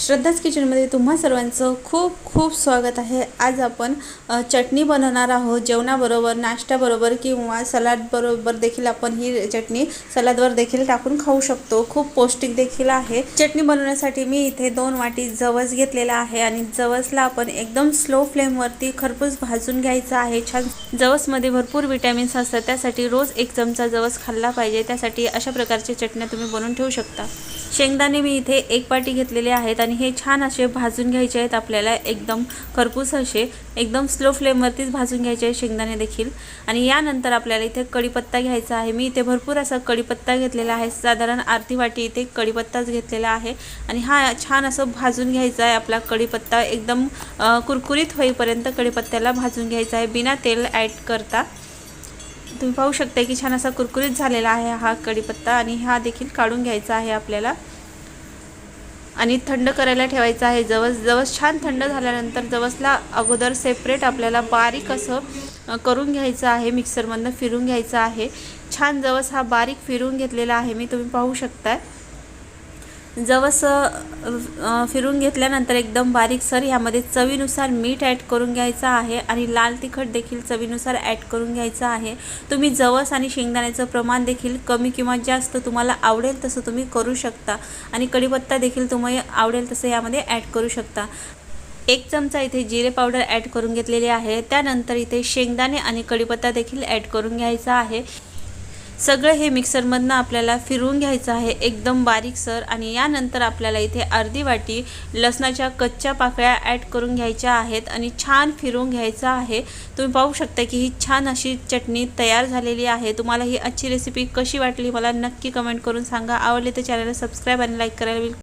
श्रद्धाच किचनमध्ये तुम्हा सर्वांचं खूप खूप स्वागत आहे. आज आपण चटणी बनवणार आहोत. जेवणाबरोबर नाश्त्याबरोबर किंवा सलाडबरोबर देखील आपण ही चटणी सलादवर देखील टाकून खाऊ शकतो. खूप पौष्टिक देखील आहे. चटणी बनवण्यासाठी मी इथे दोन वाटी जवस घेतलेला आहे आणि जवसला आपण एकदम स्लो फ्लेमवरती खरपूस भाजून घ्यायचं आहे. छान जवसमध्ये भरपूर विटॅमिन्स असतात त्यासाठी रोज एक चमचा जवस खाल्ला पाहिजे. त्यासाठी अशा प्रकारच्या चटण्या तुम्ही बनवून ठेवू शकता. शेंगदाणे मी इथे एक पाटी घेतलेले आहेत आणि हे छान असे भाजून घ्यायचे आहेत. आपल्याला एकदम खरपूस असे एकदम स्लो फ्लेमवरतीच भाजून घ्यायचे आहे शेंगदाणे देखील. आणि यानंतर आपल्याला इथे कढीपत्ता घ्यायचा आहे. मी इथे भरपूर असा कढीपत्ता घेतलेला आहे. साधारण अर्धी वाटी इथे कढीपत्ताच घेतलेला आहे. आणि हा छान असं भाजून घ्यायचा आहे. आपला कढीपत्ता एकदम कुरकुरीत होईपर्यंत कढीपत्त्याला भाजून घ्यायचा आहे. बिना तेल ॲड करता. तुम्ही पाहू शकता की छान असा कुरकुरीत झालेला आहे हा कढीपत्ता आणि हा देखील काढून घ्यायचा आहे आपल्याला. आणि थंड करायला ठेवायचा आहे. जवस जवस छान थंड झाल्यानंतर जवसला अगोदर सेपरेट आपल्याला बारीक असं करून घ्यायचं आहे. मिक्सरमधनं फिरून घ्यायचं आहे. छान जवस हा बारीक फिरून घेतलेला आहे. मी तुम्ही पाहू शकताय. जवस फिरून घेतल्यानंतर एकदम बारीक सर ह्यामध्ये चवीनुसार मीठ ॲड करून घ्यायचं आहे आणि लाल तिखट देखील चवीनुसार ॲड करून घ्यायचं आहे. तुम्ही जवस आणि शेंगदाण्याचं प्रमाण देखील कमी किंवा जास्त तुम्हाला आवडेल तसं तुम्ही करू शकता आणि कढीपत्ता देखील तुम्ही आवडेल तसं यामध्ये ॲड करू शकता. एक चमचा इथे जिरे पावडर ॲड करून घेतलेली आहे. त्यानंतर इथे शेंगदाणे आणि कढीपत्ता देखील ॲड करून घ्यायचा आहे. सगळं हे मिक्सरमधनं आपल्याला फिरवून घ्यायचं आहे. एकदम बारीकसर आणि यानंतर आपल्याला इथे अर्धी वाटी लसणाच्या कच्च्या पाकळ्या ॲड करून घ्यायच्या आहेत आणि छान फिरवून घ्यायचं आहे. तुम्ही पाहू शकता की ही छान अशी चटणी तयार झालेली आहे. तुम्हाला ही आजची रेसिपी कशी वाटली मला नक्की कमेंट करून सांगा. आवडली तर चॅनलला सबस्क्राईब आणि लाईक करायला